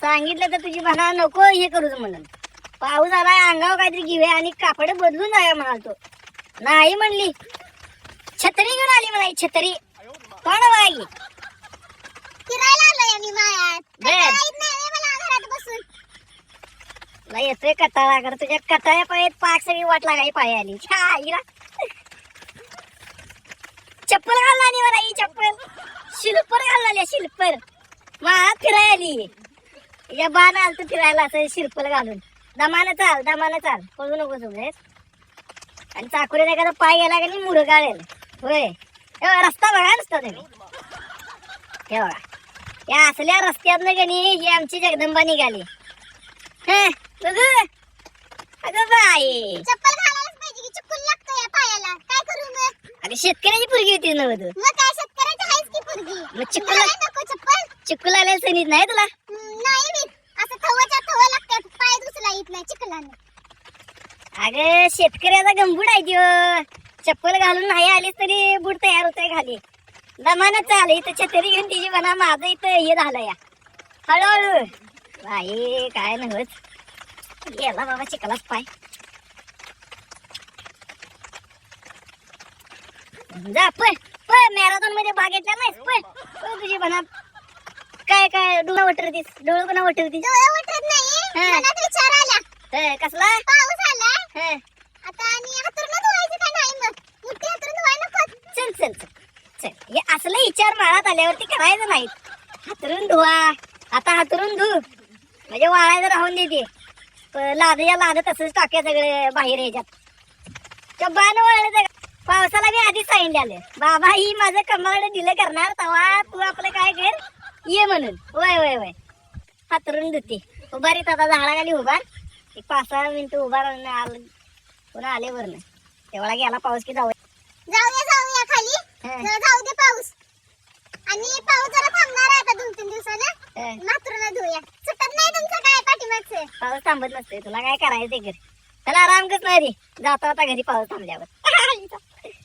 सांगितलं तर तुझी म्हणा नको हे करूच म्हणून. पाऊस आलाय अंगावर काहीतरी घेऊया आणि कापड बदलून जाऊया म्हणाल तो. नाही म्हणली. छत्री घेऊन आली मला ही छत्री. कोण बघायली फिरायला आलोय मायात नाही मला येतोय कटाळा कर तुझ्या कटाळ्या पायात पाक सगळी वाट लागाय पाय आली. आईला. चप्पल घालला आणि मला ही चप्पल. शिल्पर घालला शिल्पर. मा फिराय आली. या बाण आलत फिरायला असं शिल्पर घालून. दमानं चाल दमानं चाल. पळू नको तुझेच आणि चाकुरीत एखादा पाय गेला का नाही मुरं गाळेल. होय. रस्ता बघा नुसता तुम्ही. हे बघा. या असल्या रस्त्यातनं का नाही ही आमची जगदंबा निघाली. हे, बघू. अगं बाई. चप्पल घालायलाच पाहिजे की चिपकून लागतं या पायाला. काय करू मग? अगं शेतकऱ्याची पुरगी होती ना तू मग काय शेतकऱ्याची आहेच की पोरगी. मग चिपकून घालायला नको चप्पल? चिक्कू लागलेलं सनीत नाही तुला? नाही असं थवच्या थव लागतात. पाय दुसरा येत नाही अगं शेतकऱ्याचा गंबूड आहे दिव चप्पल घालून नाही आलीस तरी बूट तयार होतंय खाली. दमानच आलं. इथं छत्री घेऊन तिची म्हणा माझं इथं हे झालं या हळूहळू. बाई काय नव्हत गेला बाबा चिकलाच पाय. जा पण मॅरेथॉनमध्ये भाग घेतला नाहीस तुझी म्हणा. काय काय? डोळा वटरतीस. डोळं कोणा वटरतीस? उठत नाही. हा. मनात विचार आला. हे, कसला? पाऊस आलाय हे, आता आणि हातरून धुवायचं का नाही मग? मोठी हातरून धुवाय नको. चल चल चल. चल. हे असले विचार माळात आल्यावरती करायचं नाही. हातरून धुवा. आता हातरून धु. म्हणजे वाळायचं राहून देते. प- लाद या लाद तसंच टाक्या सगळे बाहेर ह्याच्यात त्या बाण वळलं पावसाला मी आधीच सांगितलं बाबा ही माझं कमाल दिलं करणार तवा. तू आपलं काय कर? ये म्हणून. वय वय वय. हातरून धुते. उभारीत आता झाडाखाली उभार एक पाच सहा मिनिटं उभा राहून आलं. पुन्हा आले वरनं? तेवढा गेला पाऊस की जाऊ जाऊया जाऊया खाली. जरा जाऊ दे पाऊस. आणि पाऊस जरा थांबणार आहे आता दोन तीन दिवसानं. मातृला धुया सुटत नाही तुमचं काय पाठीमागचं? पाऊस थांबत नसते तुला काय करायचं कर त्याला आराम कर नाही रे. जातो आता घरी पाऊस थांबल्यावर.